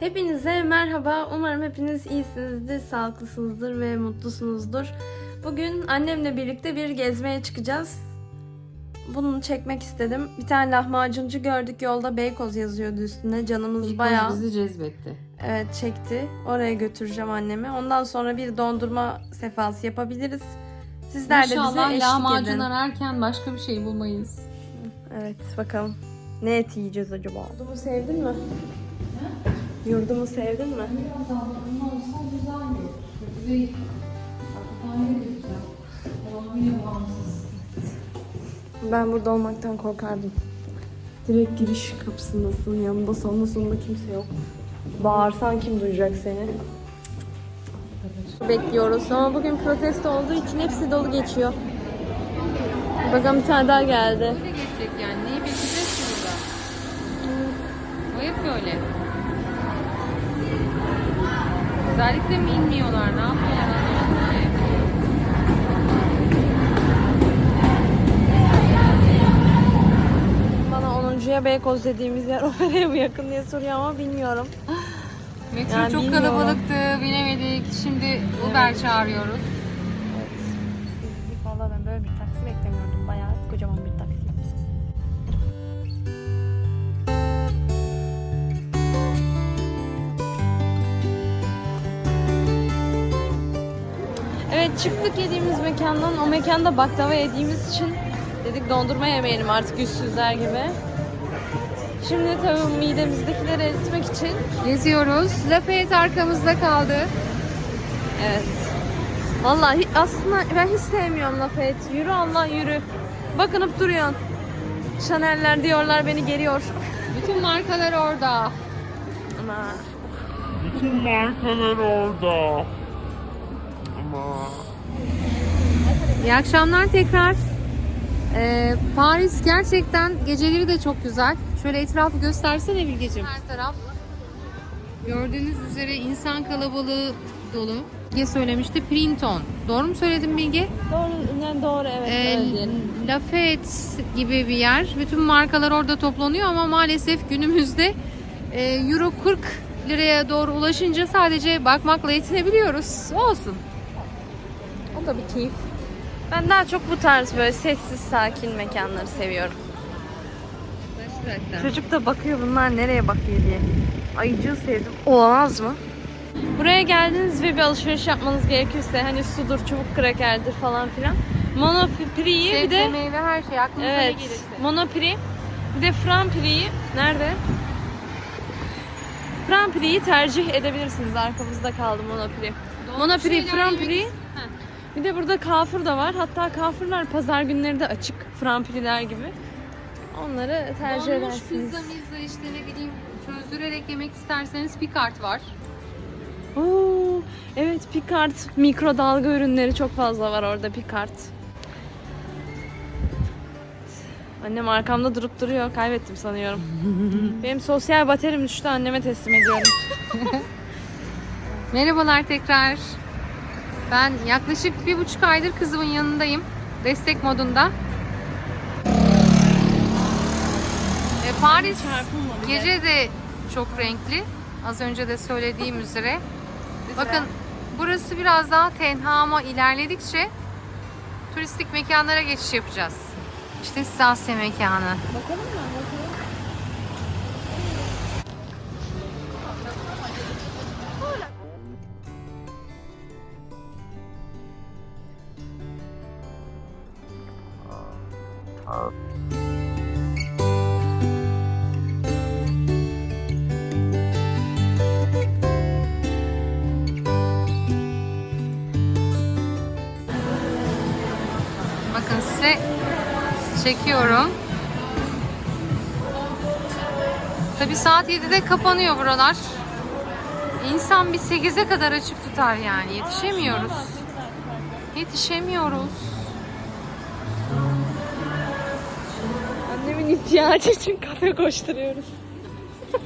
Hepinize merhaba. Umarım hepiniz iyisinizdir, sağlıklısınızdır ve mutlusunuzdur. Bugün annemle birlikte bir gezmeye çıkacağız. Bunu çekmek istedim. Bir tane lahmacuncu gördük yolda Beykoz yazıyordu üstünde. Canımız İlk bayağı bizi cezbetti. evet çekti. Oraya götüreceğim annemi. Ondan sonra bir dondurma sefası yapabiliriz. Sizler de bize İnşallah eşlik lahmacun edin. ararken başka bir şey bulmayız. Evet bakalım. Ne et yiyeceğiz acaba? Yurdumu sevdin mi? Yurdumu sevdin mi? Ben burada olmaktan korkardım. Direkt giriş kapısındasın. Yanında sonunda sonunda kimse yok. Bağırsan kim duyacak seni? Bekliyoruz ama bugün protesto olduğu için hepsi dolu geçiyor. Bakalım bir tane daha geldi. Böyle geçecek yani. Neyi bekleyeceğiz ki burada? O hep böyle. Özellikle mi inmiyorlar? Ne yapıyorlar? Bana 10.ya Beykoz dediğimiz yer operaya mı yakın diye soruyor ama bilmiyorum. Metro Yani çok bilmiyorum. kalabalıktı. Binemedik. Şimdi Uber çağırıyoruz. Evet çıktık yediğimiz mekandan. O mekanda baklava yediğimiz için dedik dondurma yemeyelim artık yüzsüzler gibi. Şimdi tabii midemizdekileri eritmek için Geziyoruz. Lafayette arkamızda kaldı. Evet. Vallahi aslında ben hiç sevmiyorum Lafayette. Yürü Allah yürü. Bakınıp duruyorsun. Chanel'ler diyorlar beni geriyor. Bütün markalar orada. Ama Bütün markalar orada. Ama İyi akşamlar tekrar. Ee, Paris gerçekten geceleri de çok güzel. Şöyle etrafı göstersene Bilgeciğim. Her taraf gördüğünüz üzere insan kalabalığı dolu. Bilge söylemişti Printon. Doğru mu söyledim Bilge? doğru, yani doğru evet Ee, öyle diyelim. Lafayette gibi bir yer. Bütün markalar orada toplanıyor ama maalesef günümüzde e, Euro 40 liraya doğru ulaşınca sadece bakmakla yetinebiliyoruz. Olsun. Da bir keyif. Ben daha çok bu tarz böyle sessiz sakin mekanları seviyorum. Çocuk da bakıyor bunlar nereye bakıyor diye. Ayıcığı sevdim. Olamaz mı? Buraya geldiniz ve bir alışveriş yapmanız gerekirse hani sudur, çubuk krakerdir falan filan. Monopri'yi bir de meyve her şey aklınıza Evet. ne gelirse. Monoprix. Bir de Franprix'i nerede? Franprix'i tercih edebilirsiniz. Arkamızda kaldı şeyler Franprix. yemek- Heh. Bir de burada Carrefour da var. Hatta Carrefour'lar pazar günleri de açık. Franprix'ler gibi. Onları tercih Donmuş edersiniz. pizza mizza işte ne bileyim çözdürerek yemek isterseniz kart var. Oo, evet Picard mikrodalga ürünleri çok fazla var orada Picard. Annem arkamda durup duruyor. Kaybettim sanıyorum. Benim sosyal baterim düştü. Anneme teslim ediyorum. Merhabalar tekrar. Ben yaklaşık bir buçuk aydır kızımın yanındayım. Destek modunda. E, Paris gece de çok renkli. Az önce de söylediğim üzere. Bakın burası biraz daha tenha ama ilerledikçe turistik mekanlara geçiş yapacağız. İşte size Asya mekanı. Bakalım mı? Bakalım. Bakın size çekiyorum. Tabi saat 7'de kapanıyor buralar. İnsan bir 8'e kadar açık tutar yani. Yetişemiyoruz. Yetişemiyoruz. İhtiyacı için kafe koşturuyoruz.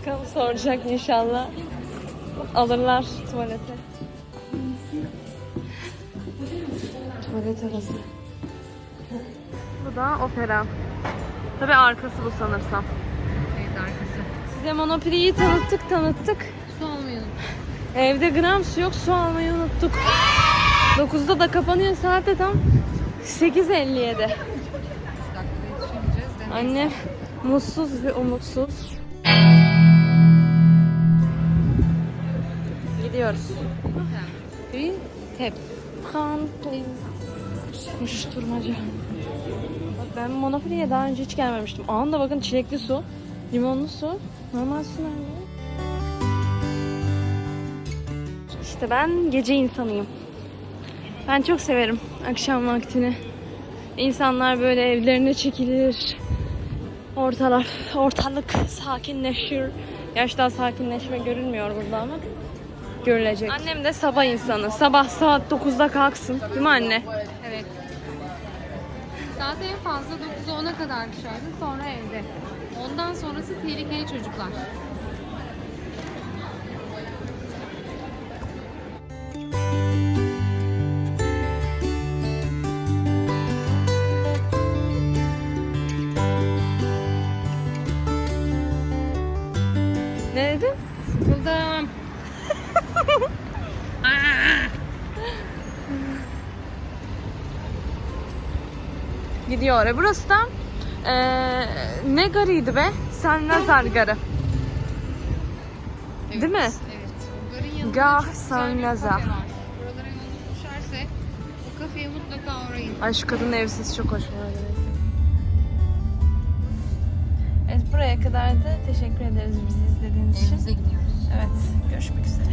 Bakalım soracak inşallah. Alırlar tuvalete. Tuvalet arası. Bu da opera. Tabii arkası bu sanırsam. Evet arkası. Size Monoprix'i tanıttık tanıttık. Su almayalım. Evde gram su yok su almayı unuttuk. 9'da da kapanıyor saat de tam 8.57. Annem mutsuz ve umutsuz. Gidiyoruz. Bir tep. Bak ben Monopoly'ye daha önce hiç gelmemiştim. Anda bakın çilekli su, limonlu su, normal su nerede? İşte ben gece insanıyım. Ben çok severim akşam vaktini. İnsanlar böyle evlerine çekilir. Ortalar, ortalık sakinleşir. Daha sakinleşme görülmüyor burada ama görülecek. Annem de sabah insanı. Sabah saat 9'da kalksın. Değil mi anne? Evet. Saat en fazla 9'a 10'a kadar dışarıda sonra evde. Ondan sonrası tehlikeli çocuklar. Gidiyor. E burası da eee, ne garıydı be? Sen Nazar garı. Evet, Değil mi? Evet. O garın yanında Gah kafe var. Buralara yolunuz düşerse o kafeye mutlaka uğrayın. Ay şu kadın evsiz çok hoş bu arada. Evet buraya kadar da teşekkür ederiz bizi izlediğiniz için. Evimize gidiyoruz. Evet görüşmek üzere.